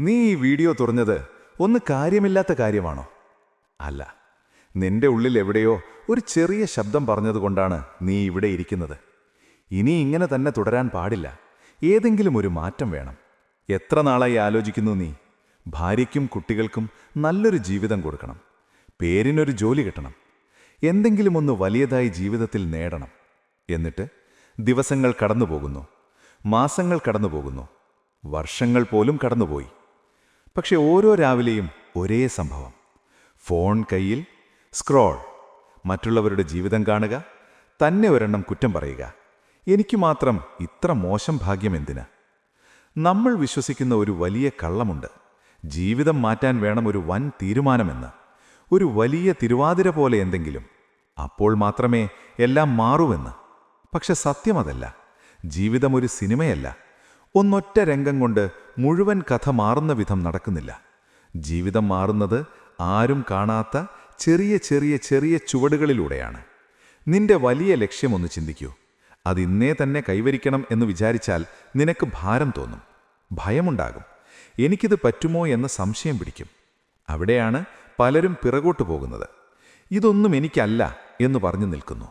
നീ ഈ വീഡിയോ തുറഞ്ഞത് ഒന്ന് കാര്യമില്ലാത്ത കാര്യമാണോ? അല്ല. നിന്റെ ഉള്ളിൽ എവിടെയോ ഒരു ചെറിയ ശബ്ദം പറഞ്ഞതുകൊണ്ടാണ് നീ ഇവിടെ ഇരിക്കുന്നത്. ഇനി ഇങ്ങനെ തന്നെ തുടരാൻ പാടില്ല. ഏതെങ്കിലും ഒരു മാറ്റം വേണം. എത്ര നാളായി ആലോചിക്കുന്നു നീ? ഭാര്യയ്ക്കും കുട്ടികൾക്കും നല്ലൊരു ജീവിതം കൊടുക്കണം. പേരിനൊരു ജോലി കിട്ടണം. എന്തെങ്കിലും ഒന്ന് വലിയതായി ജീവിതത്തിൽ നേടണം. എന്നിട്ട് ദിവസങ്ങൾ കടന്നുപോകുന്നു. മാസങ്ങൾ കടന്നുപോകുന്നു. വർഷങ്ങൾ പോലും കടന്നുപോയി. പക്ഷെ ഓരോ രാവിലെയും ഒരേ സംഭവം. ഫോൺ കയ്യിൽ സ്ക്രോൾ. മറ്റുള്ളവരുടെ ജീവിതം കാണുക തന്നെ ഒരെണ്ണം കുറ്റം പറയുക. എനിക്ക് മാത്രം ഇത്ര മോശം ഭാഗ്യം എന്തിന്? നമ്മൾ വിശ്വസിക്കുന്ന ഒരു വലിയ കള്ളമുണ്ട്. ജീവിതം മാറ്റാൻ വേണം ഒരു വൻ തീരുമാനമെന്ന്. ഒരു വലിയ തിരുവാതിര പോലെ എന്തെങ്കിലും. അപ്പോൾ മാത്രമേ എല്ലാം മാറുവെന്ന്. പക്ഷെ സത്യമതല്ല ജീവിതം ഒരു സിനിമയല്ല. ഒന്നൊറ്റ രംഗം കൊണ്ട് മുഴുവൻ കഥ മാറുന്ന വിധം നടക്കുന്നില്ല. ജീവിതം മാറുന്നത് ആരും കാണാത്ത ചെറിയ ചെറിയ ചെറിയ ചുവടുകളിലൂടെയാണ്. നിന്റെ വലിയ ലക്ഷ്യമൊന്ന് ചിന്തിക്കൂ. അത് ഇന്നേ തന്നെ കൈവരിക്കണം എന്ന് വിചാരിച്ചാൽ നിനക്ക് ഭാരം തോന്നും. ഭയമുണ്ടാകും. എനിക്കിത് പറ്റുമോ എന്ന സംശയം പിടിക്കും. അവിടെയാണ് പലരും പിറകോട്ട് പോകുന്നത്. ഇതൊന്നും എനിക്കല്ല എന്ന് പറഞ്ഞു നിൽക്കുന്നു.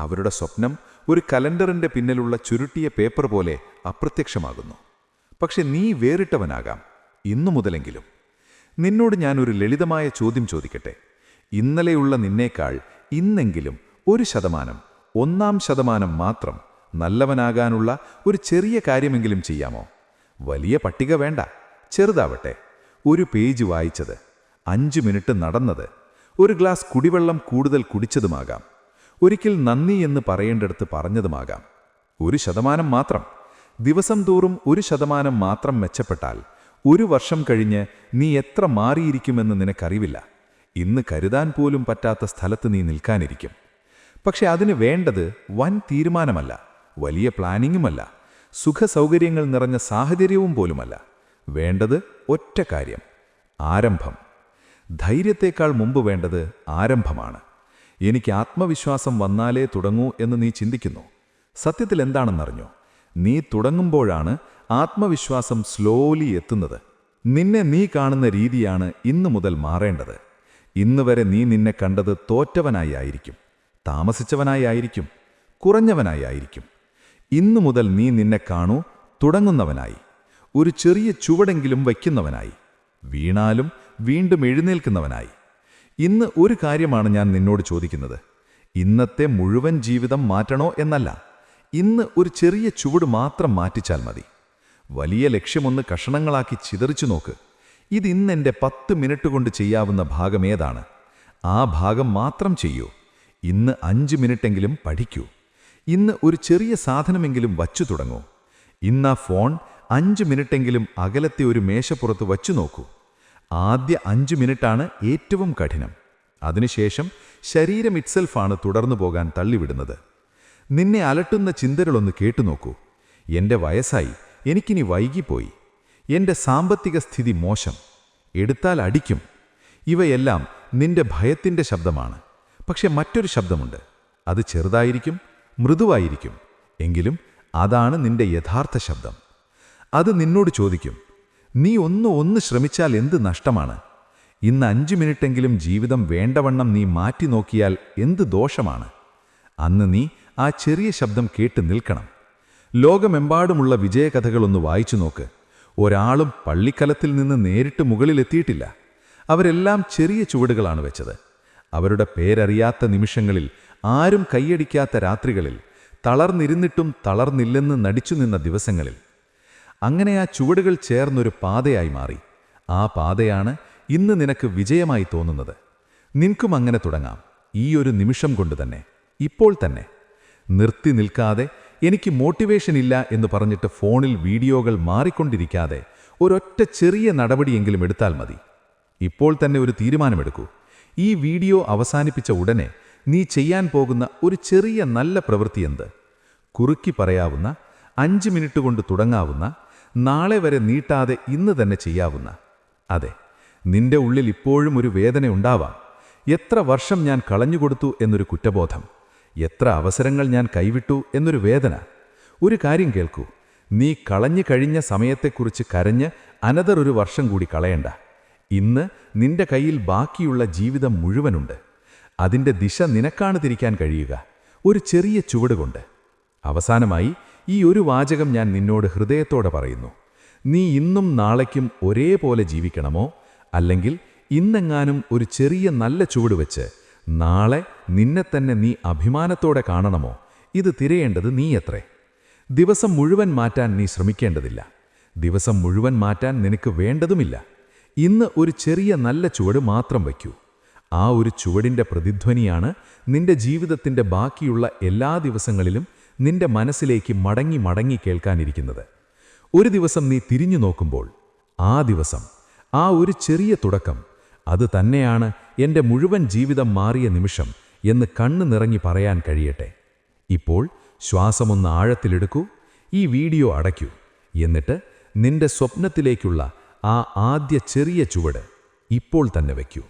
അവരുടെ സ്വപ്നം ഒരു കലണ്ടറിന്റെ പിന്നിലുള്ള ചുരുട്ടിയ പേപ്പർ പോലെ അപ്രത്യക്ഷമാകുന്നു. പക്ഷെ നീ വേറിട്ടവനാകാം. ഇന്നു മുതലെങ്കിലും. നിന്നോട് ഞാൻ ഒരു ലളിതമായ ചോദ്യം ചോദിക്കട്ടെ. ഇന്നലെയുള്ള നിന്നേക്കാൾ ഇന്നെങ്കിലും ഒരു ശതമാനം ഒന്നാം ശതമാനം മാത്രം നല്ലവനാകാനുള്ള ഒരു ചെറിയ കാര്യമെങ്കിലും ചെയ്യാമോ? വലിയ പട്ടിക വേണ്ട. ചെറുതാവട്ടെ. ഒരു പേജ് വായിച്ചത് അഞ്ച് മിനിറ്റ് നടന്നത് ഒരു ഗ്ലാസ് കുടിവെള്ളം കൂടുതൽ കുടിച്ചതുമാകാം. ഒരിക്കൽ നന്ദി എന്ന് പറയേണ്ടടുത്ത് പറഞ്ഞതുമാകാം. ഒരു ശതമാനം മാത്രം. ദിവസം തോറും ഒരു ശതമാനം മാത്രം മെച്ചപ്പെട്ടാൽ ഒരു വർഷം കഴിഞ്ഞ് നീ എത്ര മാറിയിരിക്കുമെന്ന് നിനക്കറിവില്ല. ഇന്ന് കരുതാൻ പോലും പറ്റാത്ത സ്ഥലത്ത് നീ നിൽക്കാനിരിക്കും. പക്ഷെ അതിന് വേണ്ടത് വൻ തീരുമാനമല്ല വലിയ പ്ലാനിങ്ങുമല്ല സുഖസൗകര്യങ്ങൾ നിറഞ്ഞ സാഹചര്യവും പോലുമല്ല. വേണ്ടത് ഒറ്റ കാര്യം ആരംഭം. ധൈര്യത്തേക്കാൾ മുമ്പ് വേണ്ടത് ആരംഭമാണ്. എനിക്ക് ആത്മവിശ്വാസം വന്നാലേ തുടങ്ങൂ എന്ന് നീ ചിന്തിക്കുന്നു. സത്യത്തിൽ എന്താണെന്നറിഞ്ഞോ? നീ തുടങ്ങുമ്പോഴാണ് ആത്മവിശ്വാസം സ്ലോലി എത്തുന്നത്. നിന്നെ നീ കാണുന്ന രീതിയാണ് ഇന്നു മുതൽ മാറേണ്ടത്. ഇന്ന് വരെ നീ നിന്നെ കണ്ടത് തോറ്റവനായി ആയിരിക്കും താമസിച്ചവനായി ആയിരിക്കും കുറഞ്ഞവനായി ആയിരിക്കും. ഇന്നു മുതൽ നീ നിന്നെ കാണൂ തുടങ്ങുന്നവനായി ഒരു ചെറിയ ചുവടെങ്കിലും വയ്ക്കുന്നവനായി വീണാലും വീണ്ടും എഴുന്നേൽക്കുന്നവനായി. ഇന്ന് ഒരു കാര്യമാണ് ഞാൻ നിന്നോട് ചോദിക്കുന്നത്. ഇന്നത്തെ മുഴുവൻ ജീവിതം മാറ്റണോ എന്നല്ല. ഇന്ന് ഒരു ചെറിയ ചുവട് മാത്രം മാറ്റിച്ചാൽ മതി. വലിയ ലക്ഷ്യമൊന്ന് കഷണങ്ങളാക്കി ചിതറിച്ചു നോക്ക്. ഇതിന്നെന്റെ പത്ത് മിനിറ്റ് കൊണ്ട് ചെയ്യാവുന്ന ഭാഗമേതാണ് ആ ഭാഗം മാത്രം ചെയ്യൂ. ഇന്ന് അഞ്ച് മിനിറ്റെങ്കിലും പഠിക്കൂ. ഇന്ന് ഒരു ചെറിയ സാധനമെങ്കിലും വച്ചു തുടങ്ങൂ. ഇന്ന് ആ ഫോൺ അഞ്ച് മിനിറ്റെങ്കിലും അകലത്തെ ഒരു മേശപ്പുറത്ത് വച്ചു നോക്കൂ. ആദ്യ അഞ്ച് മിനിറ്റാണ് ഏറ്റവും കഠിനം. അതിനുശേഷം ശരീരം ഇറ്റ്സെൽഫാണ് തുടർന്നു പോകാൻ തള്ളിവിടുന്നത്. നിന്നെ അലട്ടുന്ന ചിന്തകളൊന്ന് കേട്ടുനോക്കൂ എന്റെ വയസ്സായി എനിക്കിനി വൈകിപ്പോയി. എന്റെ സാമ്പത്തിക സ്ഥിതി മോശം. എടുത്താൽ അടിക്കും. ഇവയെല്ലാം നിന്റെ ഭയത്തിന്റെ ശബ്ദമാണ്. പക്ഷെ മറ്റൊരു ശബ്ദമുണ്ട്. അത് ചെറുതായിരിക്കും മൃദുവായിരിക്കും. എങ്കിലും അതാണ് നിന്റെ യഥാർത്ഥ ശബ്ദം. അത് നിന്നോട് ചോദിക്കും നീ ഒന്ന് ഒന്ന് ശ്രമിച്ചാൽ എന്ത് നഷ്ടമാണ്? ഇന്ന് അഞ്ചു മിനിറ്റെങ്കിലും ജീവിതം വേണ്ടവണ്ണം നീ മാറ്റി നോക്കിയാൽ എന്ത് ദോഷമാണ്? അന്ന് നീ ആ ചെറിയ ശബ്ദം കേട്ട് നിൽക്കണം. ലോകമെമ്പാടുമുള്ള വിജയകഥകളൊന്ന് വായിച്ചു നോക്ക്. ഒരാളും പള്ളിക്കലത്തിൽ നിന്ന് നേരിട്ട് മുകളിലെത്തിയിട്ടില്ല. അവരെല്ലാം ചെറിയ ചുവടുകളാണ് വെച്ചത്. അവരുടെ പേരറിയാത്ത നിമിഷങ്ങളിൽ ആരും കൈയടിക്കാത്ത രാത്രികളിൽ തളർന്നിരുന്നിട്ടും തളർന്നില്ലെന്ന് നടിച്ചു നിന്ന ദിവസങ്ങളിൽ. അങ്ങനെ ആ ചുവടുകൾ ചേർന്നൊരു പാതയായി മാറി. ആ പാതയാണ് ഇന്ന് നിനക്ക് വിജയമായി തോന്നുന്നത്. നിനക്കും അങ്ങനെ തുടങ്ങാം. ഈ ഒരു നിമിഷം കൊണ്ട് തന്നെ. ഇപ്പോൾ തന്നെ. നിർത്തി നിൽക്കാതെ എനിക്ക് മോട്ടിവേഷൻ ഇല്ല എന്ന് പറഞ്ഞിട്ട് ഫോണിൽ വീഡിയോകൾ മാറിക്കൊണ്ടിരിക്കാതെ ഒരൊറ്റ ചെറിയ നടപടിയെങ്കിലും എടുത്താൽ മതി. ഇപ്പോൾ തന്നെ ഒരു തീരുമാനമെടുക്കൂ. ഈ വീഡിയോ അവസാനിപ്പിച്ച ഉടനെ നീ ചെയ്യാൻ പോകുന്ന ഒരു ചെറിയ നല്ല പ്രവൃത്തി എന്ത്? കുറുക്കി പറയാവുന്ന അഞ്ച് മിനിറ്റ് കൊണ്ട് തുടങ്ങാവുന്ന നാളെ വരെ നീട്ടാതെ ഇന്ന് തന്നെ ചെയ്യാവുന്ന. അതെ നിന്റെ ഉള്ളിൽ ഇപ്പോഴും ഒരു വേദന ഉണ്ടാവാം. എത്ര വർഷം ഞാൻ കളഞ്ഞുകൊടുത്തു എന്നൊരു കുറ്റബോധം. എത്ര അവസരങ്ങൾ ഞാൻ കൈവിട്ടു എന്നൊരു വേദന. ഒരു കാര്യം കേൾക്കൂ. നീ കളഞ്ഞു കഴിഞ്ഞ സമയത്തെക്കുറിച്ച് കരഞ്ഞ് അനതർ ഒരു വർഷം കൂടി കളയണ്ട. ഇന്ന് നിന്റെ കയ്യിൽ ബാക്കിയുള്ള ജീവിതം മുഴുവനുണ്ട്. അതിന്റെ ദിശ നിനക്കാണ് തിരിക്കാൻ കഴിയുക. ഒരു ചെറിയ ചുവടുകൊണ്ട്. അവസാനമായി ഈ ഒരു വാചകം ഞാൻ നിന്നോട് ഹൃദയത്തോടെ പറയുന്നു. നീ ഇന്നും നാളേക്കും ഒരേപോലെ ജീവിക്കണമോ? അല്ലെങ്കിൽ ഇന്നെങ്ങാനും ഒരു ചെറിയ നല്ല ചുവട് വെച്ച് നാളെ നിന്നെ തന്നെ നീ അഭിമാനത്തോടെ കാണണമോ? ഇത് തിരയേണ്ടത് നീയത്രേ. ദിവസം മുഴുവൻ മാറ്റാൻ നീ ശ്രമിക്കേണ്ടതില്ല. ദിവസം മുഴുവൻ മാറ്റാൻ നിനക്ക് വേണ്ടതുമില്ല. ഇന്ന് ഒരു ചെറിയ നല്ല ചുവട് മാത്രം വയ്ക്കൂ. ആ ഒരു ചുവടിന്റെ പ്രതിധ്വനിയാണ് നിന്റെ ജീവിതത്തിന്റെ ബാക്കിയുള്ള എല്ലാ ദിവസങ്ങളിലും നിന്റെ മനസ്സിലേക്ക് മടങ്ങി മടങ്ങി കേൾക്കാനിരിക്കുന്നത്. ഒരു ദിവസം നീ തിരിഞ്ഞു നോക്കുമ്പോൾ ആ ദിവസം ആ ഒരു ചെറിയ തുടക്കം അത് തന്നെയാണ് എന്റെ മുഴുവൻ ജീവിതം മാറിയ നിമിഷം എന്ന് കണ്ണു നിറങ്ങി പറയാൻ കഴിയട്ടെ. ഇപ്പോൾ ശ്വാസമൊന്ന് ആഴത്തിലെടുക്കൂ ഈ വീഡിയോ അടയ്ക്കൂ. എന്നിട്ട് നിന്റെ സ്വപ്നത്തിലേക്കുള്ള ആ ആദ്യ ചെറിയ ചുവട് ഇപ്പോൾ തന്നെ വയ്ക്കൂ.